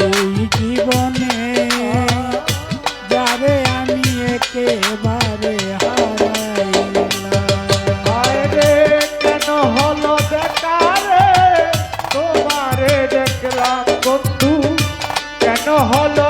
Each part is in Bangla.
এই জীবনে যারে আমি একেবারে কেন হলো দেখারে তোমারে দেখলাম বন্ধু। কেন হলো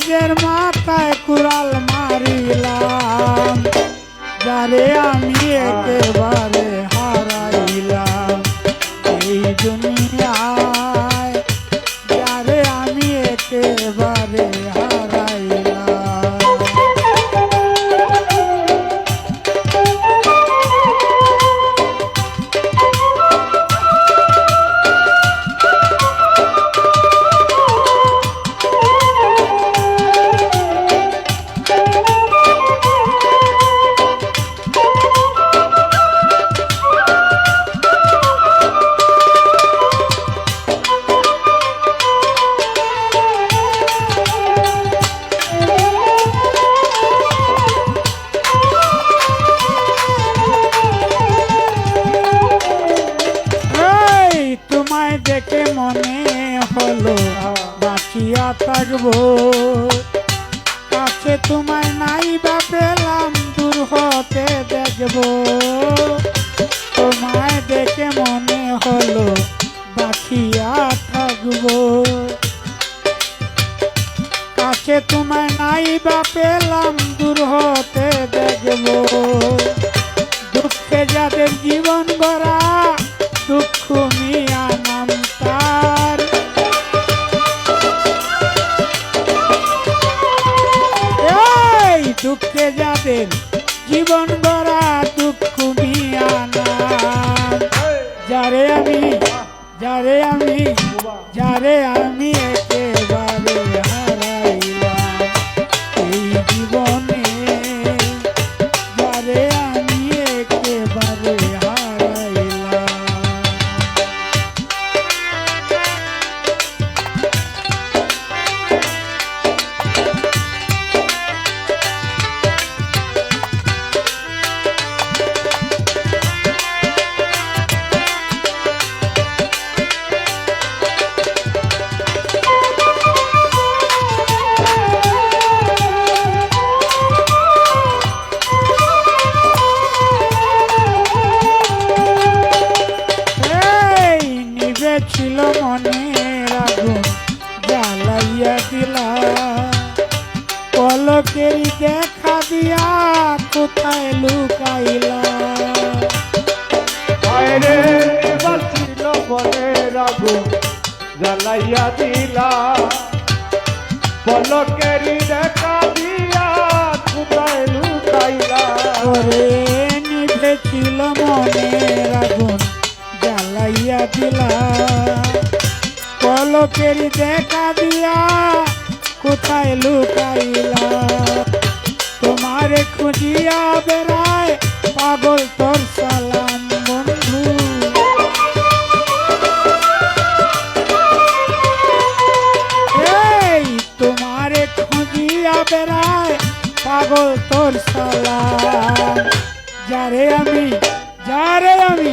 নিজের মাথায় কুড়াল মারিলাম। যারে আমি একেবারে দেখে মনে হলো, বাঁচিয়া থাকব। কাছে তোমায় নাই বা পেলাম, দূর হতে দেখব। তোমায় দেখে মনে হলো, বাঁচিয়া থাকব। কাছে তোমায় নাই বা পেলাম, দূর হতে দেখব। দুঃখে যাদের জীবন ভরা, দুঃখ মিয়া যাদের জীবন গড়া দুঃখ যারে আমি যারে আমি যারে আমি একেবারে ছিল মনের আগুন জ্বালাইয়া দিলা। পলকেরই দেখা দিয়া কোথায় লুকাইলা। বাঁচিল মনের আগুন জ্বালাইয়া দিলা। পলকেরি দেখা দিয়া কোথায় লুকাইলা। ওরে নিবে ছিল মনের আগুন দিলা। পলকেরই দেখা দিয়া কোথায় লুকাইলা? তোমারে খুঁজিয়া বেড়ায় পাগল তোর সালাম বন্ধু। এই তোমারে খুঁজিয়া বেড়ায় পাগল তোর সালাম। যারে আমি যারে আমি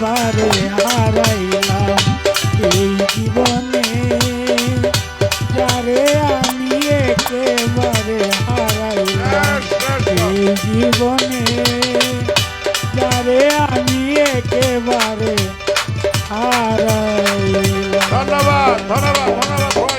বারে হারাইয়া